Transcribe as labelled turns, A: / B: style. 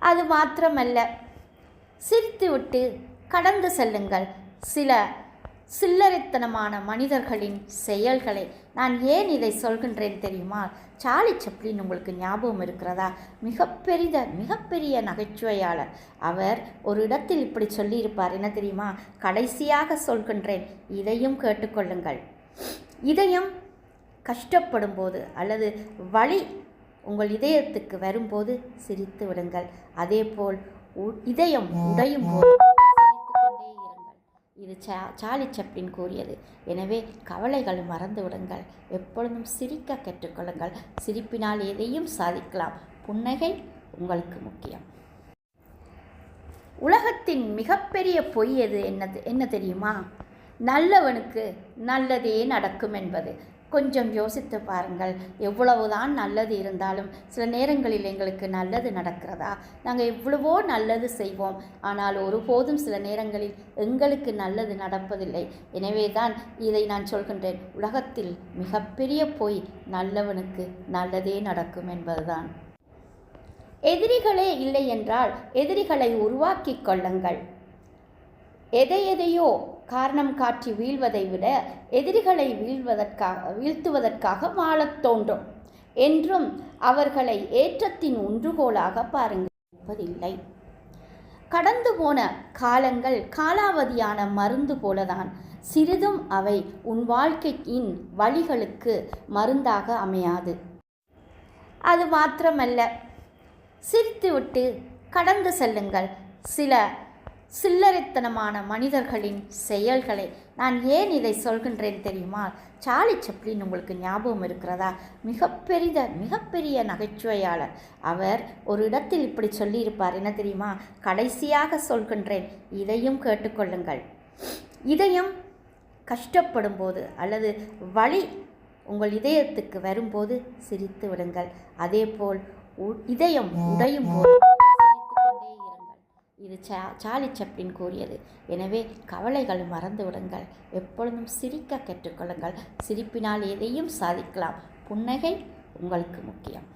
A: அது மாத்திரமல்ல. சிரித்துவிட்டு கடந்து செல்லுங்கள். சில சில்லறைத்தனமான மனிதர்களின் செயல்களை நான் ஏன் இதை சொல்கின்றேன் தெரியுமா? சார்லி சப்ளின் உங்களுக்கு ஞாபகம் இருக்கிறதா? மிகப்பெரித மிகப்பெரிய நகைச்சுவையாளர். அவர் ஒரு இடத்தில் இப்படி சொல்லியிருப்பார். என்ன தெரியுமா? கடைசியாக சொல்கின்றேன். இதையும் கேட்டுக்கொள்ளுங்கள். இதயம் கஷ்டப்படும் போது அல்லது வழி உங்கள் இதயத்துக்கு வரும்போது சிரித்து விடுங்கள். அதேபோல் இதயம் உடையும் போது சிரித்துக்கொண்டே இருங்கள். இது சா சார்லி சப்ளின் கூறியது. எனவே கவலைகள் மறந்து விடுங்கள். எப்பொழுதும் சிரிக்க கற்றுக்கொள்ளுங்கள். சிரிப்பினால் எதையும் சாதிக்கலாம். புன்னகை உங்களுக்கு முக்கியம். உலகத்தின் மிகப்பெரிய பொய் எது? என்னது என்ன தெரியுமா? நல்லவனுக்கு நல்லதே நடக்கும் என்பது. கொஞ்சம் யோசித்து பாருங்கள். எவ்வளவுதான் நல்லது இருந்தாலும் சில நேரங்களில் எங்களுக்கு நல்லது நடக்கிறதா? நாங்கள் எவ்வளவோ நல்லது செய்வோம். ஆனால் ஒருபோதும் சில நேரங்களில் எங்களுக்கு நல்லது நடப்பதில்லை. எனவே தான் இதை நான் சொல்கின்றேன். உலகத்தில் மிகப்பெரிய பொய் நல்லவனுக்கு நல்லதே நடக்கும் என்பதுதான். எதிரிகளே இல்லை என்றால் எதிரிகளை உருவாக்கிக் கொள்ளுங்கள். எதை எதையோ காரணம் காட்டி வீழ்வதை விட எதிரிகளை வீழ்வதற்காக வீழ்த்துவதற்காக வாழத் தோன்றும். என்றும் அவர்களை ஏற்றத்தின் ஒன்றுகோலாக பாருங்கள். இருப்பதில்லை கடந்து போன காலங்கள் காலாவதியான மருந்து போலதான். சிறிதும் அவை உன் வாழ்க்கையின் வழிகளுக்கு மருந்தாக அமையாது. அது மாத்திரமல்ல. சிரித்துவிட்டு கடந்து செல்லுங்கள். சில சில்லறைத்தனமான மனிதர்களின் செயல்களை நான் ஏன் இதை சொல்கின்றேன் தெரியுமா? சார்லி சப்ளின் உங்களுக்கு ஞாபகம் இருக்கிறதா? மிகப்பெரித மிகப்பெரிய நகைச்சுவையாளர். அவர் ஒரு இடத்தில் இப்படி சொல்லியிருப்பார். என்ன தெரியுமா? கடைசியாக சொல்கின்றேன். இதையும் கேட்டுக்கொள்ளுங்கள். இதயம் கஷ்டப்படும் போது அல்லது வழி உங்கள் இதயத்துக்கு வரும்போது சிரித்து விடுங்கள். அதேபோல் உ- இதயம் உடையும் போது இது சா சார்லி சப்ளின் கூறியது. எனவே கவலைகள் மறந்து விடுங்கள். எப்பொழுதும் சிரிக்க கற்றுக்கொள்ளுங்கள். சிரிப்பினால் எதையும் சாதிக்கலாம். புன்னகை உங்களுக்கு முக்கியம்.